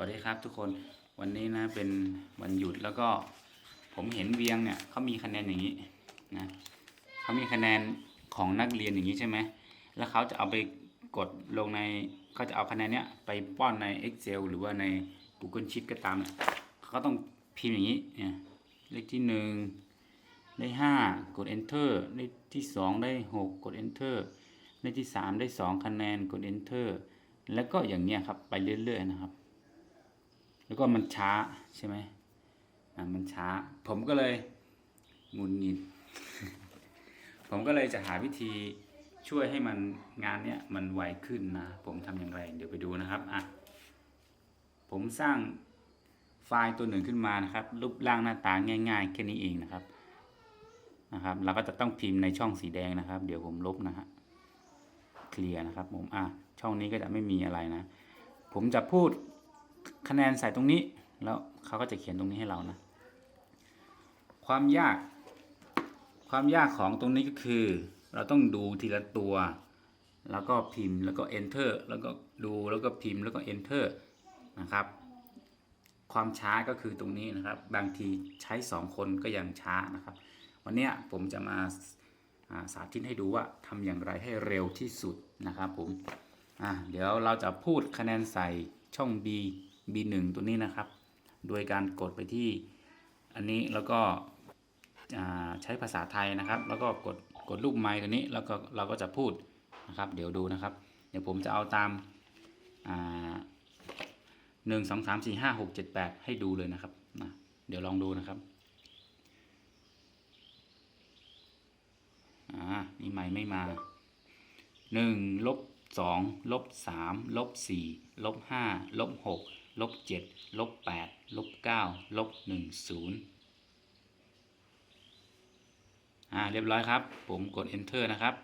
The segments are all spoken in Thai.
วัสดีครับทุกคนวันนี้นะเป็นวันหยุดแล้วก็ผมเห็นเวียงเนี่ยเขามีคะแนนอย่างนี้นะเขามีคะแนนของนักเรียนอย่างนี้ใช่ไหมแล้วเขาจะเอาไปกดลงในเขาจะเอาคะแนนเนี้ยไปป้อนใน Excel หรือว่าใน Google Sheet ก็ตามเนี่ยเขาก็ต้องพิมพ์อย่างนี้เนี่ยเลขที่หนึ่งได้ห้ากด enter เลขที่สองได้หกกด enter เลขที่สามได้สองคะแนนกด enter แล้วก็อย่างเนี้ยครับไปเรื่อยๆนะครับ แล้วก็มันช้าใช่ไหมอ่ามันช้า ผมก็เลยงุนงิดผมก็เลยจะหาวิธีช่วยให้มันงานเนี้ยมันไวขึ้นนะ ผมทำอย่างไร เดี๋ยวไปดูนะครับอะผมสร้างไฟล์ตัวหนึ่งขึ้นมานะครับ รูปร่างหน้าตาง่าย ๆ แค่นี้เองนะครับนะครับ เราก็จะต้องพิมพ์ในช่องสีแดงนะครับ เดี๋ยวผมลบนะฮะเคลียร์นะครับ ผมอะช่องนี้ก็จะไม่มีอะไรนะ ผมจะพูด คะแนนใส่ตรงนี้ แล้วเขาก็จะเขียนตรงนี้ให้เรานะ ความยาก ความยากของตรงนี้ก็คือ เราต้องดูทีละตัว แล้วก็พิมพ์แล้วก็ enter แล้วก็ดูแล้วก็พิมพ์แล้วก็ enter นะครับ ความช้าก็คือตรงนี้นะครับ บางทีใช้ 2 คนก็ยังช้านะครับ วันนี้ผมจะมาสาธิตให้ดูว่าทำอย่างไรให้เร็วที่สุดนะครับผมเดี๋ยวเราจะพูดคะแนนใส่ช่อง B B1 ตัวนี้นะครับ โดยการกดไปที่อันนี้แล้วก็ใช้ภาษาไทยนะครับ แล้วก็กดกดลูกไม้ตัวนี้แล้วก็เราก็จะพูดนะครับ เดี๋ยวดูนะครับ เดี๋ยวผมจะเอาตามหนึ่งสองสามสี่ห้าหกเจ็ดแปดให้ดูเลยนะครับนะเดี๋ยวลองดูนะครับอ่านี่ไม่ไม่มาหนึ่งลบสองลบสามลบสี่ลบห้าลบหก ลบเจ็ดลบแปดลบเก้าลบหนึ่งศูนย์อ่าเรียบร้อยครับ ผมกด enter นะครับ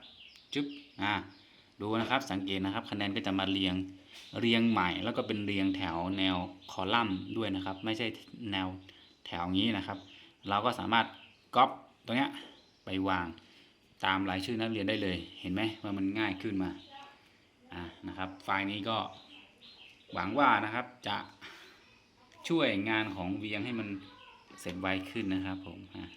จุ๊บอ่าดูนะครับสังเกตนะครับคะแนนก็จะมาเรียงเรียงใหม่แล้วก็เป็นเรียงแถวแนวคอลัมน์ด้วยนะครับ ไม่ใช่แนวแถวนี้นะครับ เราก็สามารถก๊อปตรงเนี้ยไปวางตามรายชื่อนักเรียนได้เลย เห็นไหมว่ามันง่ายขึ้นมาอ่านะครับ ไฟล์นี้ก็ หวังว่านะครับจะช่วยงานของเวียงให้มันเสร็จไวขึ้นนะครับผมอะ